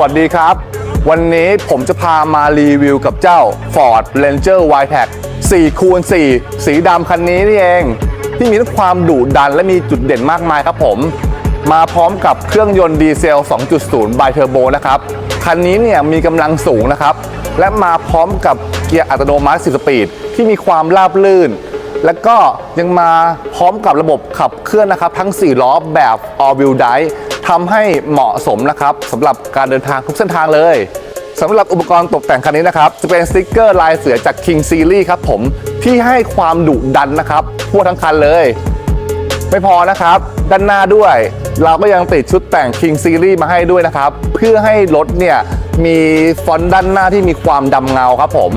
วัสดีครับ วันนี้ผมจะพามารีวิวกับเจ้า Ford Ranger w i t e c 4คูณ4สีดำคันนี้นี่เอง ที่มีทั้งความดุดันและมีจุดเด่นมากมายครับผม มาพร้อมกับเครื่องยนต์ดีเซล 2.0 ไบเทอร์โบนะครับ คันนี้เนี่ยมีกำลังสูงนะครับ และมาพร้อมกับเกียร์อัตโนมัติ 10 สปีด ที่มีความราบลื่น แล้วก็ยังมาพร้อมกับระบบขับเคลื่อนนะครับ ทั้ง 4 ล้อแบบ all wheel drive ทำให้เหมาะสมนะครับสำหรับการเดินทางทุกเส้นทางเลยสำหรับอุปกรณ์ตกแต่งคันนี้นะครับ จะเป็นสติกเกอร์ลายเสือจาก King Series ครับผมที่ให้ความดุดันนะครับทั่วทั้งคันเลย ไม่พอนะครับ ด้านหน้าด้วย เราก็ยังติดชุดแต่ง King Series มาให้ด้วยนะครับ เพื่อให้รถเนี่ยมีฟอนต์ด้านหน้าที่มีความดำเงาครับผม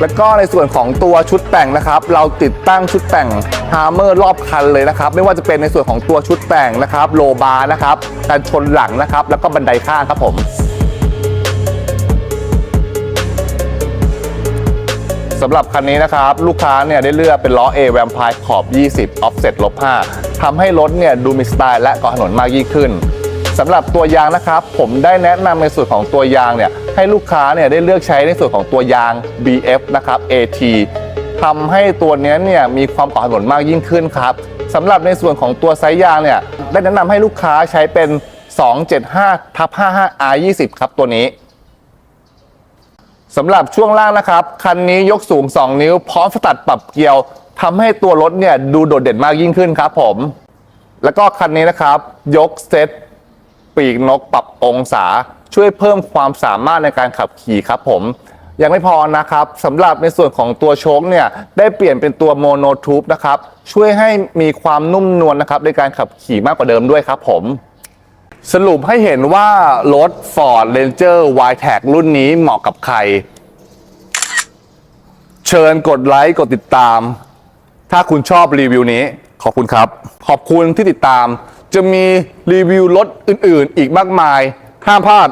แล้วก็ในส่วนของตัวชุดแต่งนะครับ เราติดตั้งชุดแต่งฮาร์เมอร์รอบคันเลยนะครับ ไม่ว่าจะเป็นในส่วนของตัวชุดแต่งนะครับโลบาร์นะครับการชนหลังนะครับ แล้วก็บันไดข้างครับผมสำหรับคันนี้นะครับ ลูกค้าเนี่ยได้เลือกเป็นล้อ A Vampire ขอบ 20 Offset ลบ5ทำให้รถเนี่ยดูมีสไตล์และเกาะถนนมากยิ่งขึ้น สำหรับตัวยางนะครับ ผมได้แนะนำในส่วนของตัวยางเนี่ยให้ลูกค้าเนี่ยได้เลือกใช้ในส่วนของตัวยาง BF นะครับ AT ทำให้ตัวนี้เนี่ยมีความเกาะถนนมากยิ่งขึ้นครับสำหรับในส่วนของตัวไซส์ยางเนี่ยได้แนะนำให้ลูกค้าใช้เป็น 275ทับ 55 R20 ครับตัวนี้สำหรับช่วงล่างนะครับ คันนี้ยกสูง 2 นิ้ว พร้อมสตัดปรับเกียวทำให้ตัวรถเนี่ยดูโดดเด่นมากยิ่งขึ้นครับผม แล้วก็คันนี้นะครับ ยกเซต ปีกนกปรับองศา ช่วยเพิ่มความสามารถในการขับขี่ครับผมยังไม่พอนะครับสำหรับในส่วนของตัวโชคเนี่ยได้เปลี่ยนเป็นตัวโมโนทูบนะครับช่วยให้มีความนุ่มนวลนะครับในการขับขี่มากกว่าเดิมด้วยครับผม สรุปให้เห็นว่ารถ Ford Ranger w i t e c รุ่นนี้เหมาะกับใคร เชิญกดไลค์กดติดตาม ถ้าคุณชอบรีวิวนี้ ขอบคุณครับ ขอบคุณที่ติดตาม จะมีรีวิวรถอื่นๆ อีกมากมาย ห้ามพลาด